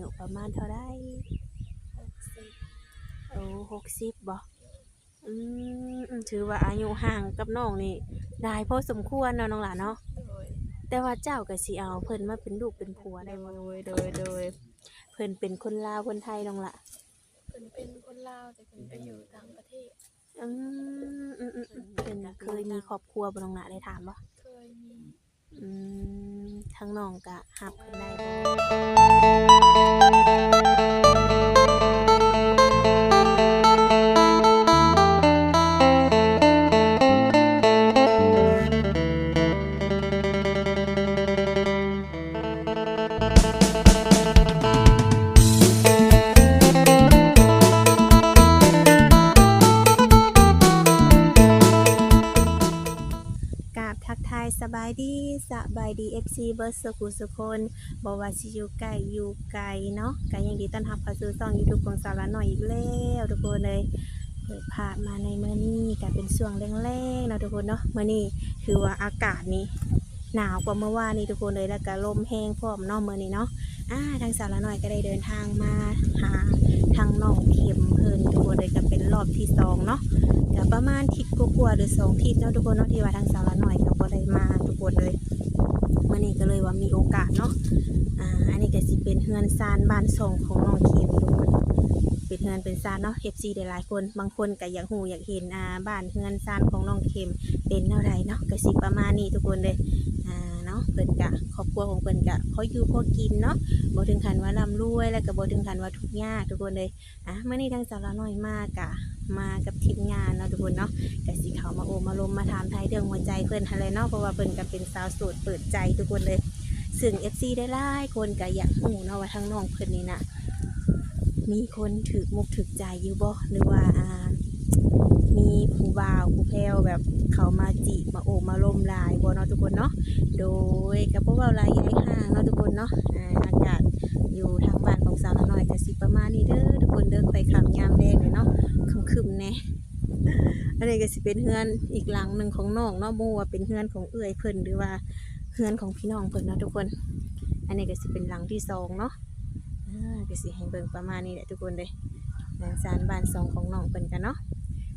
ยุประมาณเท่าไดหกสิบโอ้หกสิบบ่อืมอืมถือว่าอายุห่างกับน้องนี่ได้พอสมควรเนาะน้องหลานเนาะโดยแต่ว่าเจ้าก็สิเอาเพิ่นมาเป็นลูกเป็นผัวได้บ่โดยโดยโดยเพิ่นเป็นคนลาวคนไทยน้องละเพิ่นเป็นคนลาวแต่เพิ่นไปอยู่ต่างประเทศอืมอืมอืมอืมเพิ่นเคยมีครอบครัวบ่น้องหละได้ถามบ่เคยมีอืม ทั้งน้องก็ฮับเพิ่นได้ FC เบิร์สุขุสุคนบ่ว่าสิอยู่ไกลอยู่ไกลเนาะก็ยังดีต้อนรับเข้าสู่ช่อง YouTube ของสาวละหน่อยอีกแล้วทุกคนเลยเปิดภาพมาในเมื้อนี้ก็เป็นช่วงแรงๆเนาะทุกคนเนาะเมื้อนี้คือว่าอากาศนี้หนาวกว่าเมื่อวานนี้ทุกคนเลยแล้วก็ลมแห้งพร้อมเนาะมื้อนี้เนาะอ่าทางสาวละหน่อยก็ได้เดินทางมาหาทางน้องเข็มเพลินทุกคนเลยก็เป็นรอบที่สองเนาะก็ประมาณทิศกว่าๆหรือสองทิศเนาะทุกคนเนาะที่ว่าทางสาวละหน่อยก็บ่ได้มาทุกคนเลย มื่อนี้ก็เลยว่ามีโอกาสเนาะอ่าอันนี้ก็สิเป็นเฮือนซานบ้านทรงของน้องเข็มทุกคนเป็นเฮือนเป็นซานเนาะ FC ได้หลายคน บางคนก็อยากหูอยากเห็นอ่าบ้านเฮือนซานของน้องเข็มเป็นแนวใดเนาะก็สิประมาณนี้ทุกคนเลยอ่าเนาะเพิ่นกะครอบครัวของเพิ่นกะพออยู่พอกินเนาะบ่ถึงขันว่าร่ำรวยแล้วก็บ่ถึงขันว่าทุกยากทุกคนเลยอะเมื่อนี้ทางสาวละหน่อยมากะ มากับทีมงานเนาะทุกคนเนาะก็สิเขามาโอมาลมมาถามไทยเรื่องหัวใจเพิ่อนอะไรเนาะเพราะว่าเพิ่นก็เป็นสาวโสดเปิดใจทุกคนเลยซึ่ง FC ได้หลาคนก็อยากหูเนาะว่าทางน้องเพิ่อนนี่นะมีคนถือมุกถือใจอยู่บ่หรือว่าอ่ามีผู้บ่าวผู้แพวแบบเขามาจีบมาโอบมาลมลายบ่เนาะทุกคนเนาะโดยกับพวกเราลายย้ายห่างเนาะทุกคนเนาะอากาศอยู่ทางบ้านของสาวน้อยก็สิประมาณนี้เด้อทุกคนเด้อค่อยขับยามแดงเลยเนาะ ครึมๆแน่อันนี้ก็สิเป็นเฮือนอีกหลังหนึ่งของน้องเนาะบ่ว่าเป็นเฮือนของเอื้อยเพิ่นหรือว่าเฮือนของพี่น้องเพิ่นเนาะทุกคน อันนี้ก็สิเป็นหลังที่สองเนาะอ่าก็สิให้เบิ่งประมาณนี้แหละทุกคนเลยหลังซานบ้านสองของน้องเพิ่นกันเนาะ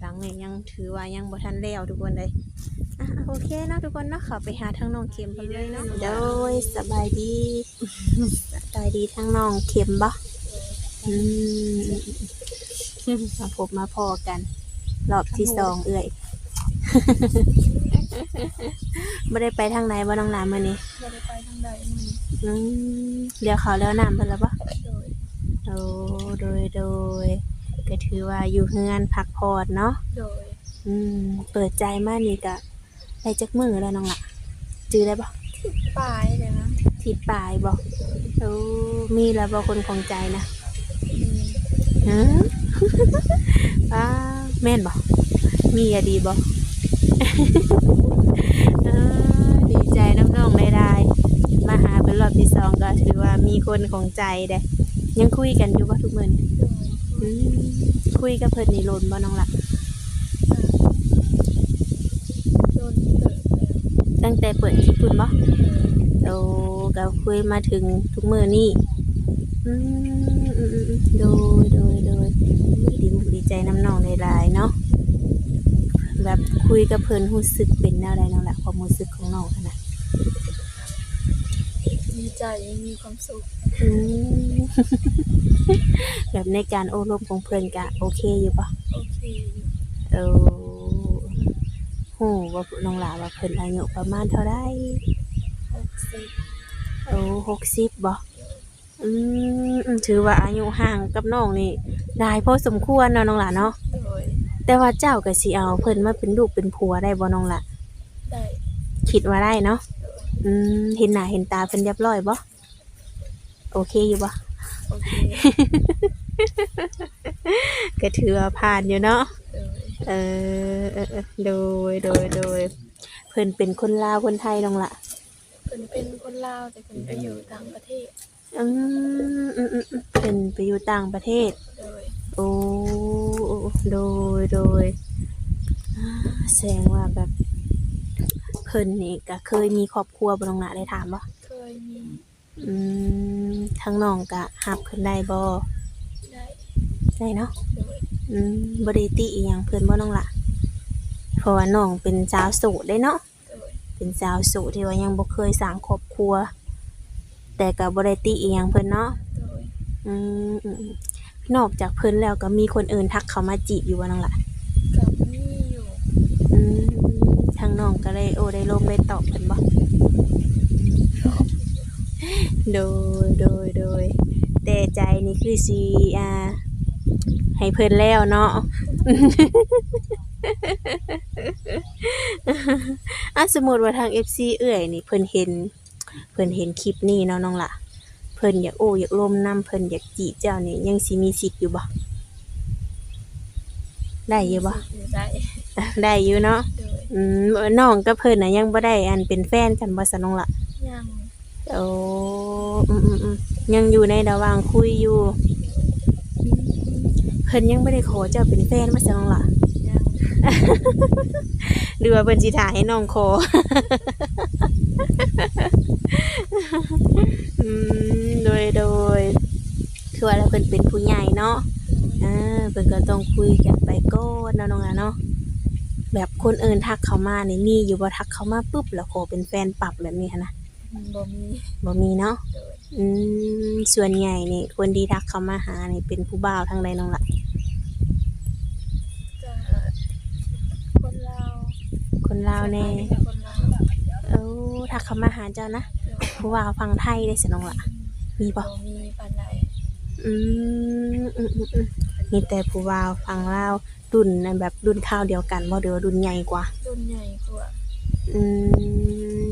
หลังนี้ยังถือว่ายังบ่ทันแล้วทุกคนเลยอะโอเคเนาะทุกคนเนาะเข้าไปหาทางน้องเข็มเพิ่นเลยเนาะโดยสบายดีสบายดีทางน้องเข็มบ่อืม มาพบมาพอกัน รอบที่สองเอื่อยไม่ได้ไปทางไหนบ่น้องน้ำมื้อนี้บ่ได้ไปทางใดมื้อนี้อืมเดี๋ยวเขาแล้วน้ำเพิ่นแล้วปะโดยโอ้โดยโดยก็ถือว่าอยู่เฮือนพักผ่อนเนาะโดยอืมเปิดใจมานี่ก็ได้จักมือแล้วน้องละจื้อได้บ่ปลายเลยนะทิดปลายบ่โอ้มีแล้วบ่คนของใจนะมีฮะ ป้าแม่นบ่มีอะดีบ่เออดีใจน้ำน้องได้ได้มาหาเป็นรอบที่สองก็ถือว่ามีคนของใจเด้ยังคุยกันอยู่บ่ทุกมื้อนี้โดยอืมคุยกับเพิ่นนี่โลนบ่น้องละโดนเติบแล้วตั้งแต่เปิดคลิปพุ่นบ่โอ้ก็คุยมาถึงทุกมื้อนี้อืมอืมอืมอืม โดยโดยโดยดีมุกดีใจน้ำน้องได้หลายเนาะแบบคุยกับเพิ่นรู้สึกเป็นแนวใดน้องละความรู้สึกของน้องขนาดดีใจมีความสุขอืมแบบในการโอ้ลมของเพื่อนกะโอเคอยู่ปะโอเคอยู่เออโหว่าน้องหลาว่าเพิ่นอายุประมาณเท่าไดหกสิบโอ้หกสิบบ่ อืมอืมถือว่าอายุห่างกับน้องนี่ได้พอสมควรเนาะน้องหลาเนาะ โดยแต่ว่าเจ้าก็สิเอาเพิ่นมาเป็นลูกเป็นผัวได้บ่น้องหละได้คิดว่าได้เนาะ อืมเห็นหน้าเห็นตาเพิ่นเรียบร้อยบ่ โอเคอยู่บ่ โอเคก็ถือว่าผ่านอยู่เนาะ โดยเออเออเออโดยโดยโดยเพิ่นเป็นคนลาวคนไทยน้องละเพิ่นเป็นคนลาวแต่เพิ่นไปอยู่ต่างประเทศอืมอืมอืมอืมเพิ่นไปอยู่ต่างประเทศ โดยโอ้โดยโดยอ่าแสดงว่าแบบเพิ่นนี่ก็เคยมีครอบครัวบ่น้องละได้ถามบ่เคยมีอืมทางน้องก็หับขึ้นได้บ่ได้ได้เนาะโดยอืมบ่ได้ติอีหยังเพิ่นบ่น้องล่ะเพราะว่าน้องเป็นสาวโสดได้เนาะโดย เป็นสาวโสดที่ว่ายังบ่เคยสร้างครอบครัว แต่ก็บ่ได้ติอีหยังเพิ่นเนาะโดยอืมอืมอืมนอกจากเพิ่นแล้วก็มีคนอื่นทักเข้ามาจีบอยู่บ่น้องล่ะ กับมีอยู่อืมทางน้องก็เลยโอ้ได้ลมได้ตอบเพิ่นบ่โดยโดยโดยแต่ใจนี่คือสิอ่าให้เพิ่นแล้วเนาะ อะสมมุติว่าทาง FC เอื้อยนี่เพิ่นเห็น เพิ่นเห็นคลิปนี้เนาะน้องล่ะ เพิ่นอยากโอ้อยากลมนํเพิ่นอยากจีบเจ้านี่ยังสิมีสิทธิ์อยู่บ่ได้อยู่บ่อยู่ได้ได้อยู่เนาะโดยอืมน้องกับเพิ่นน่ะยังบ่ได้อันเป็นแฟนกันบ่ซะน้องล่ะยังโอ้อืมอืมอืมยังอยู่ในระหว่างคุยอยู่อืม เพิ่นยังบ่ได้ขอเจ้าเป็นแฟนบ่ซะน้องล่ะยังหรือว่าเพิ่นสิถ่าให้น้องขออืมโดยโดยคือว่าแล้วเพิ่นเป็นผู้ใหญ่เนาะอ่าเพิ่นก็ต้องคุยกันไปก่อนเนาะน้องล่ะเนาะแบบคนอื่นทักเข้ามานี่มีอยู่บ่ทักเข้ามาปุ๊บแล้วขอเป็นแฟนปรับแบบนี้หั้นนะบ่มีบ่มีเนาะโดย อืมส่วนใหญ่นี่คนที่ทักเข้ามาหานี่เป็นผู้บ่าวทางใดน้องล่ะก็คนลาวคนลาวแน่คนลาวเอ้าทักเข้ามาหาเจ้านะโดยผู้บ่าวฟังไทยได้สิน้องล่ะมีบ่บ่มีปานใดอืมอืมอืมอืมมีแต่ผู้บ่าวฟังลาวรุ่นนั้นแบบรุ่นข้าวเดียวกันบ่เดี๋ยวารุ่นใหญ่กว่ารุ่นใหญ่กว่าอืม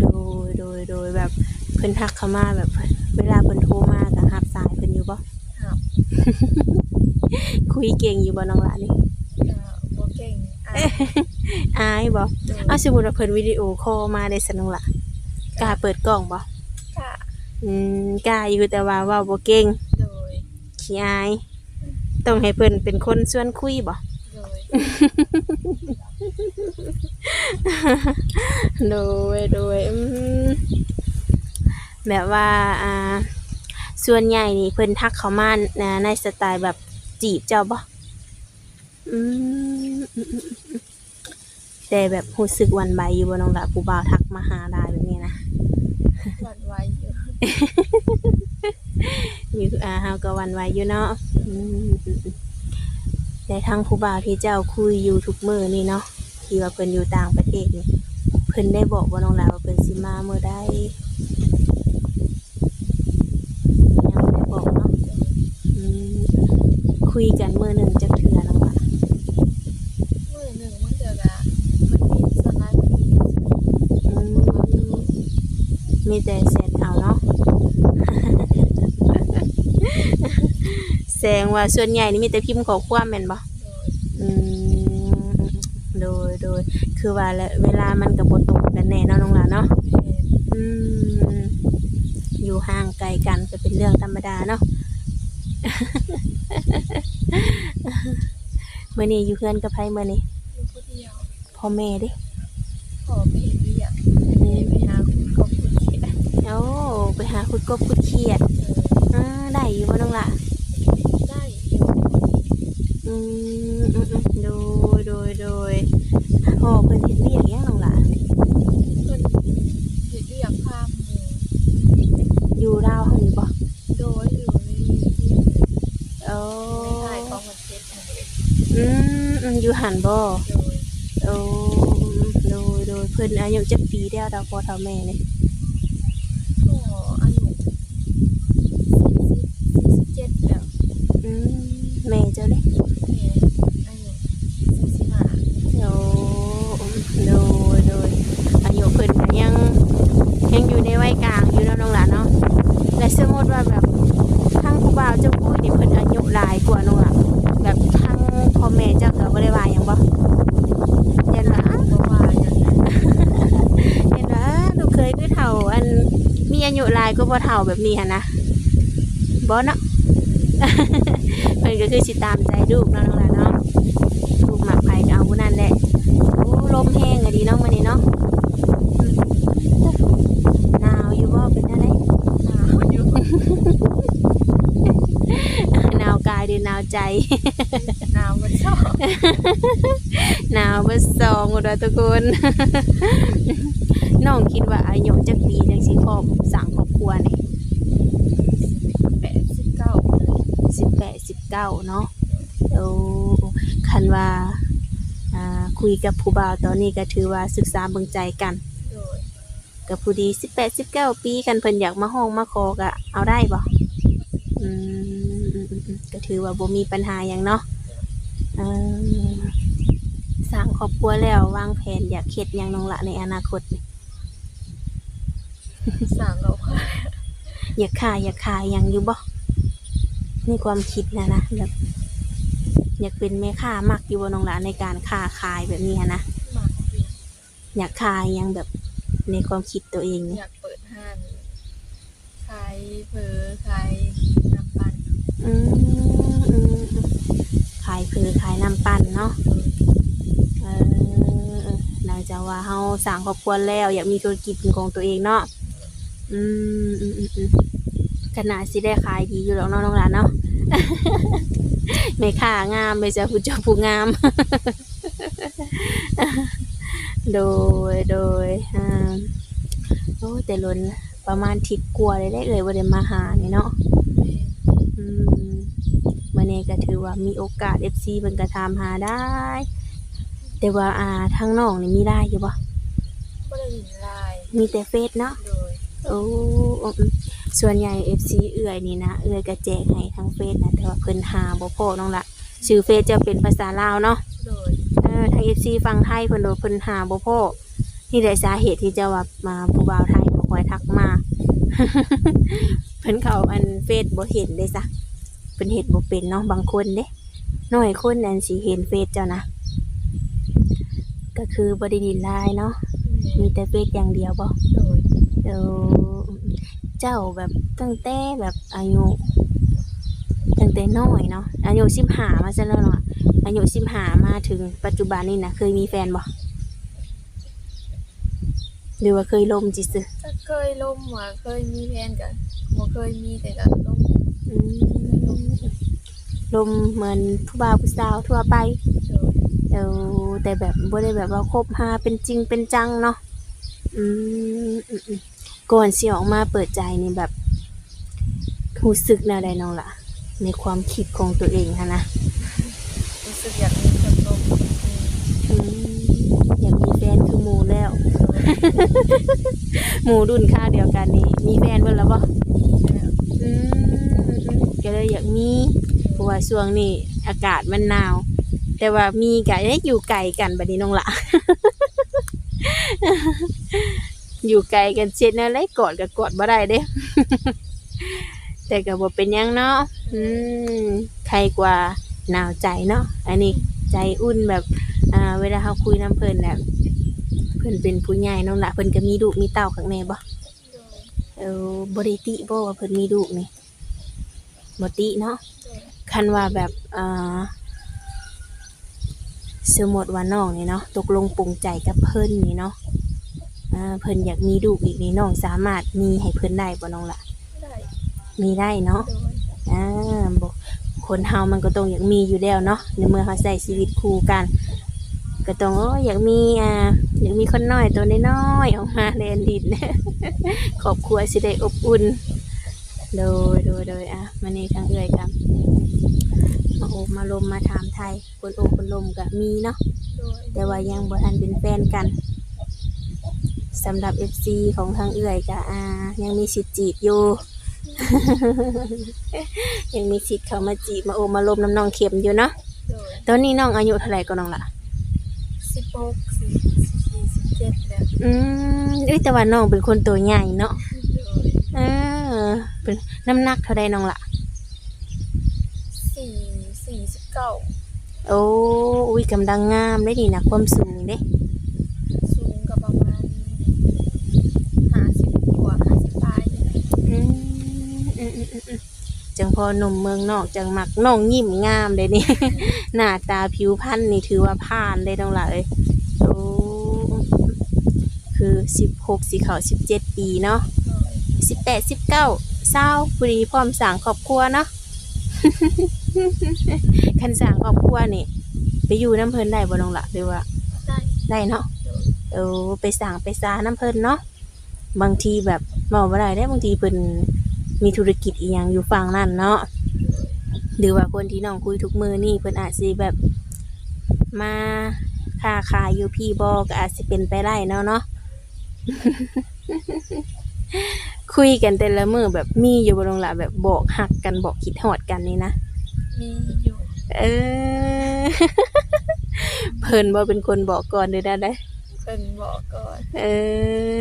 โดยโดยโดยแบบ เพิ่นทักเข้ามาแบบ เวลาเพิ่นโทรมาก็รับสายเพิ่นอยู่บ่ ครับคุยเก่งอยู่บ่น้องล่ะนี่ ก็บ่เก่งอ่านอายบ่โดยเอาสมมุติว่าเพิ่นวิดีโอคอลมาได้สน้องล่ะกล้าเปิดกล้องบ่ก็อืมกล้าอยู่แต่ว่าเว้าบ่เก่งโดย ขี้อาย ต้องให้เพิ่นเป็นคนชวนคุยบ่ โดย โดยโดยอืม แบบว่าอ่าส่วนใหญ่นี่เพิ่นทักเข้ามานะในสไตล์แบบจีบเจ้าบ่อืมอืมอืมอืมแต่แบบรู้สึกหวันไหวอยู่บ่น้องละผู้บ่าวทักมาหาได้แบบนี้นะหวั่นไหวอยู่อยู่อ่าเฮาก็หวันไหวอยู่เนาะอืมอืมอืมแต่ทางผู้บ่าวที่เจ้าคุยอยู่ทุกมื้อนี่เนาะที่ว่าเพิ่นอยู่ต่างประเทศนี่เพิ่นได้บอกบ่น้องละว่าเพิ่นสิมาเมื่อใดยังบ่ได้บอกเนาะอืม คุยกันมื้อหนึงจักเทื่อน้องละมื้อหนึ่งมันเจอก็มันมีสไลด์มันมีอืมมีแต่แชทเอาเนาะแสดงว่าส่วนใหญ่นี่มีแต่พิมพ์ข้อความแม่นบ่โดยอืมโดยโดยคือว่าแล้วเวลามันกับบตรงกันแน่เนาะน้องหลานเนาะแม่นอืมอยู่ห่างไกลกันก็เป็นเรื่องธรรมดาเนาะเมื่อนี้อยู่เพื่อนกับไผเมื่อนี้อยู่ผู้เดียวพ่อแม่เดิขอไปเห็นเรียกแม่ไปหาคุณกบคุณเขียนโอ้ไปหาคุดกบคุดเขียดอ่าได้อยู่บ่น้องหละได้อยู่อืมอืมอืมโดยโดยโดยพ่อเพิ่นเฮ็ดเวียกหยังน้องหละ เพิ่นเห็นเรียกข้ามหมู่ อยู่ลาวเฮานี่บ่ โดยอยู่ในที่ โอ้ ในค่ายของประเทศไทย อืมอืมอยู่ หันบ่โดยโอ้โดยโดยเพิ่นอายุจักปีแล้วดาวพอเฒ่าแม่นี่ ก็อายุ40 47แล้ว อืมแม่เจ้าเด้ แม่อายุ45 โอ้โดยโดยอายุเพิ่นก็ยังยังอยู่ในวัยกลางอยู่เนาะน้องหลานเนาะและสมมติว่าแบบทางผู้บ่าวเจ้าคุยนี่เพิ่นอายุหลายกว่าน้องหล่ะแบบทางพ่อแม่เจ้าก็บ่ได้ว่าหยังบ่ยันว่าอ้าว บ่ว่าหยัง เห็นว่าลูกเคยคือเฒ่าอันมีอา ยุหลายก็บ่เฒ่าแบบนี้หั่นนะบ่เนาะเพิ่นก็คือสิตามใจลูกเนาะน้องหล่ะเนาะลูกมักไผก็เอาผู้นั้นแหละโอ้ลมแห้งอะดีเนาะมื้อนี้เนาะอืมหนาวอยู่บ่เป็นจังไดหนาวาวอยู่หนาวกายหรือหนาวใจหนาวมันชอบหนาวเบดสองหมดแล้วทุกคนน้องคิดว่าอายุจักปีจังสิครอบสั่งครอบ ครัวนี่แปดสิบเก้าเลยสิบแปดสิบเก้าเนาะโอ้คันว่าอ่าคุยกับผู้บ่าวตอนนี้ก็ถือว่าศึกษาเบิ่งใจกันโดยกับผู้ดีสิบแปดสิบเก้าปีกันเพิ่นอยากมาห้องมาขอก็เอาได้บ่อืมอืมอืมอืมก็ถือว่าบ่มีปัญหาหยังเนาะเออสร้างครอบครัวแล้ววางแผนอยากเฮ็ดหยังน้องละในอนาคตนี่ สั่งเราค่ะอยากขายอยากขายหยังอยู่บ่ในความคิดนะนะแบบอยากเป็นแม่ค้ามักอยู่บ่น้องละในการค้าขายแบบนี้หั้นนะหมักเวียนอยากขายหยังแบบในความคิดตัวเองอนี่ยากเปิดห้างขายเพอขายน้ำปั่นอืมอืมอืมขายคือขายน้ำปั่นเนาะเออหลังจากว่าเฮาสร้างครอบครัวแล้ว อยากมีธุรกิจเป็นของตัวเองเนาะ อืมอืมอืมอืมขนาดสิได้ขายดีอยู่แล้วเนาะน้องหลานเนาะไม่ค่างามไม่จะผู้เจ้าผู้งาม โดยโดยอ่าโอ้แต่ล้นประมาณทิศกลัวาเลยได้เลยว่าได้มาหานี่เนาะแม่อืมมื่อนี้ก็ถือว่ามีโอกาส FC เพิ่นก็ถามหาได้ แต่ว่าอ่าทางน้องนี่มีได้อยู่บ่บ่ได้ยินลายมีแต่เฟซเนาะโดย โอ้อืมส่วนใหญ่ FC เอื้อยนี่นะ เอื้อยก็แจกให้ทางเฟซนะแต่ว่าเพิ่นหาบ่พอน้องละชื่อเฟซจะเป็นภาษาลาวเนาะโดยเออทาง FC ฟังไทยเพิ่นโดเพิ่นหาบ่พอนี่แหละสาเหตุที่จะว่ามาผู้บ่าวไทยบ่ค่อยทักมา เพิ่นเขาอันเฟซบ่เห็นเด้ซะเพิ่นเฮ็ดบ่เป็นเนาะบางคนเด้น้อยคนอันสิเห็นเฟซเจ้านะ ก็คือบ่ได้ดินไลน์เนาะแม่มีแต่เฟซอย่างเดียวบ่โดย เดี๋ยวเจ้าแบบตั้งแต่แบบอายุตั้งแต่น้อยเนาะอายุสิบห้ามาซะแล้วเนาะอายุสิบห้ามาถึงปัจจุบันนี่นะเคยมีแฟนบ่หรือว่าเคยลมจิซึถ้าเคยล่มว่าเคยมีแฟนกันบ่เคยมีแต่ก็ล่มอืมลมเหมือนผู้บ่าวผู้สาวทั่วไปโดยเดี๋ยวแต่แบบบ่ได้แบบว่าคบหาเป็นจริงเป็นจังเนาะอืมอืมอืม ก่อนสิออกมาเปิดใจนี่แบบรู้สึกแนวใดน้องล่ะ ในความคิดของตัวเองค่ะนะรู้สึกอยากมีคนลมอืมอยากมีแฟนคือหมูแล้ว หมูรุ่นข้าวเดียวกันนี่มีแฟนเบิ่แล้วบ่อืมอืมอืมก็เลยอยากมีเพราะว่าช่วงนี้อากาศมันหนาว แต่ว่ามีกะเอ๊ะอยู่ไกลกันบัดนี้น้องละ อยู่ไกลกันเช็ดอะไรกอดกับกอดบ่ได้เด้ แต่ก็บ่เป็นหยังเนาะอืมใครกว่าหนาวใจเนาะอันนี้ใจอุ่นแบบอ่าเวลาเขาคุยน้ำเพิ่นแบบเพิ่นเป็นผู้ใหญ่น้องละเพิ่นก็มีลูกมีเต้าข้างในบ่โดยเออบริติบ่ว่าเพิ่นมีลูกนี่บ่ติเนาะโดยคันว่าแบบอ่าสมมติว่าน้องนี่เนาะตกลงปรงใจกับเพิ่นนี่เนาะ อ่าเพิ่นอยากมีลูกอีกนี่น้องสามารถมีให้เพิ่นได้บ่น้องละได้มีได้เนาะ โดยอ่าบ่คนเฮามันก็ต้องอยากมีอยู่แล้วเนาะในเมื่อเขาใช้ชีวิตคู่กัน ก็ต้องโอ้อยากมีอ่าอยากมีคนน้อยตัวน้อยๆออกมาเล่นดิน ครอบครัวสิได้อบอุ่น โดยโดยโดยอะมานี่ทางเอื้อยกันมาโอบมาลมมาถามไทยคนโอบคนลมก็มีเนาะ โดยแต่ว่ายังบ่ทันเป็นแฟนกัน สำหรับ FC ของทางเอื้อยก็อ่ายังมีสิทธิ์จีบอยู่ ยังมีสิทธิ์เข้ามาจีบมาโอบมาลมน้ำน้องเข็มอยู่เนาะโดยตอนนี้น้องอายุเท่าไหร่ก็น้องล่ะสิบหกสี่สี่สิบเจ็ดแล้วอืมเอ้ยแต่ว่าน้องเป็นคนตัวใหญ่เนาะโดยเออเป็นน้ำหนักเท่าใดน้องล่ะสี่สี่สิบเก้าโอ้อุ้ยกำลังงามได้ดีนะความสูงเด้ สูงกับประมาณห้าสิบกว่าห้าสิบปลายนี่แหละ อืมอืมอืมอืมอืม จังพอหนุ่มเมืองนอกจังมักน้องยิ้มงามเลยนี่ หน้าตาผิวพรรณนี่ถือว่าผ่านเลยน้องล่ะเอ้ยโอ้คือสิบหกสิเขาสิบเจ็ดปีเนาะโดยสิบแปดสิบเก้าเศร้าพอดีพร้อมสร้างครอบครัวเนาะคันสร้างครอบครัวนี่ ไปอยู่น้ำเพิ่นได้บ่น้องละหรือว่าได้ได้เนาะเออไปสร้างไปซาน้ำเพิ่นเนาะบางทีแบบเว้าบ่ได้ได้บางทีเพิ่น มีธุรกิจอีหยังอยู่ฝั่งนั้นเนาะหรือว่าคนที่น้องคุยทุกมือนี่เพิ่นอาจสิแบบมาค้าขายอยู่พี่บ่ก็อาจสิเป็นไปได้เนาะเนาะ คุยกันแต่ละมือแบบมีอยู่บ่ลงละแบบบอกหักกันบอกคิดฮอดกันนี่นะมีอยู่ เออ เพิ่นบ่เป็นคนบอกก่อนเด้อได้ได้เพิ่นบอกก่อน เอ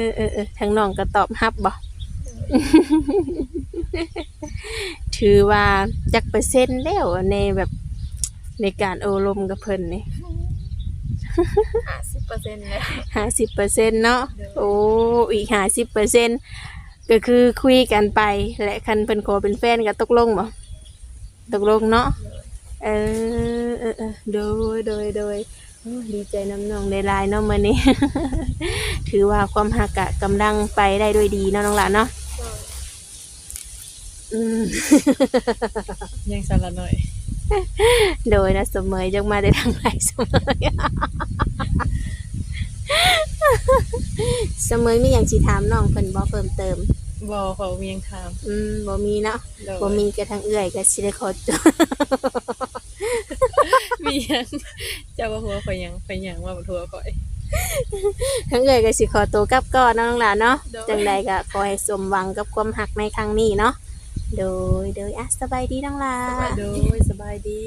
อเออเออทางน้องก็ตอบรับบ่ ถือว่าจักเปอร์เซ็นต์แล้วในแบบในการโอลมกับเพิ่นนี่ห้าสิบเปอร์เซ็นต์แล้วห้าสิบเปอร์เซ็นต์เนาะเด้อโอ้อีกห้าสิบเปอร์เซ็นต์ก็คือคุยกันไป และคันเพิ่นขอเป็นแฟนก็ตกลงบ่ตกลงเนาะเออเออเออโดยโดยโดยโอ้ดีใจน้ำน้องในลายๆเนาะมื้อนี้ ถือว่าความหักกะกำลังไปได้ด้วยดีเนาะน้องหลานเนาะโดย อืม ยังสาระหน่อยโดยนะเสมอจังมาได้ทางไหนเสมอเสมอมีอย่างสิถามน้องเพิ่นบ่เพิ่มเติม บอเขาเมียงถามอืมบ่มีเนาะโดยบ่มีกระทั่งเอื้อยก็สิได้ขอจบมียังเจ้าว่าหัวข่อยยังไปยังว่าบ่ทัวข่อย ทั้งเอื้อยก็สิขอตัวกลับก่อนเนาะน้องหลานเนาะโดย จังใดก็ขอให้สมหวังกับความหักในครั้งนี้เนาะ โดย โดยอะสบายดีน้องลา โดยสบายดี